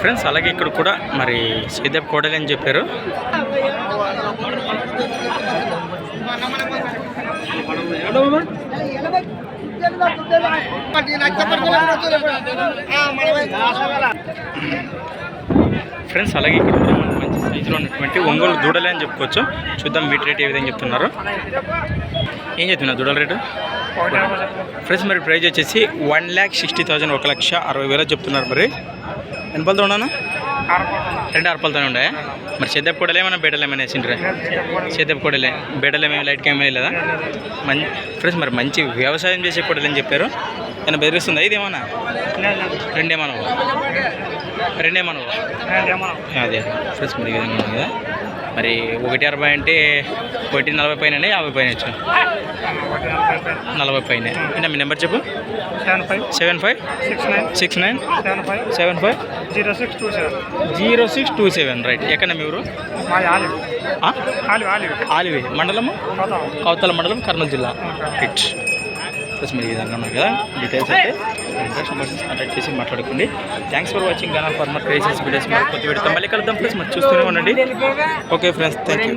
Friends అలాగే ఇక్కడ కూడా మరి సేదేప్ కోడలి అని చెప్పారు. ఫ్రెండ్స్ అలాగే ఇక్కడ కూడా మనకు మంచి సైజులో ఉన్నటువంటి ఒంగోలు దూడలే అని చెప్పుకోవచ్చు. చూద్దాం వీటి రేట్ ఏ విధంగా చెప్తున్నారు. ఏం చెప్తున్నా దూడల రేటు? ఫ్రెండ్స్ మరి ప్రైజ్ వచ్చేసి వన్ ల్యాక్ సిక్స్టీ థౌజండ్ ఒక లక్ష అరవై వేలు చెప్తున్నారు మరి. ఎన్ని పలుతో ఉన్నానా రెండు అరపలతోనే ఉండే. మరి సేదప్ కూడలే ఏమైనా బెడలు ఏమైనా వేసిండ్రే? సేదప్ కూడలే బెడలు లైట్ లైట్గా లేదా మంచి ఫ్రెండ్స్ మరి మంచి వ్యవసాయం చేసే కూడలు అని చెప్పారు. ఏమైనా బెదిరిస్తుందా? ఇది ఏమన్నా? రెండేమన్నా రెండేమనవు అదే ఫ్రెండ్స్ మరి ఈ విధంగా కదా. మరి ఒకటి అరవై అంటే ఒకటి నలభై పైన యాభై పైన వచ్చు నలభై పైన. అంటే మీ నెంబర్ చెప్పు? Seven five. Seven five? Six nine. Six nine? Seven five. Seven five? Zero six two seven. Zero six two seven right. ఎక్కడ మీ ఊరు? మాది ఆలివ్. మండలము? పోతాం కవతల మండలం కర్నూలు జిల్లా. హిట్ ప్లస్ మీరు ఈ ఉన్నారు కదా డీటెయిల్స్ అయితే ఇంట్రెస్ట్ పర్సన్స్ కాంటాక్ట్ చేసి మాట్లాడుకోండి. థ్యాంక్స్ ఫర్ వాచింగ్ గానా ఫర్ మర్ క్రేజెస్ వీడియోస్ మరి కొద్ది పెడతాం మళ్ళీ కలుద్దాం ప్లస్ మరి చూస్తూనే ఉండండి. Okay friends thank you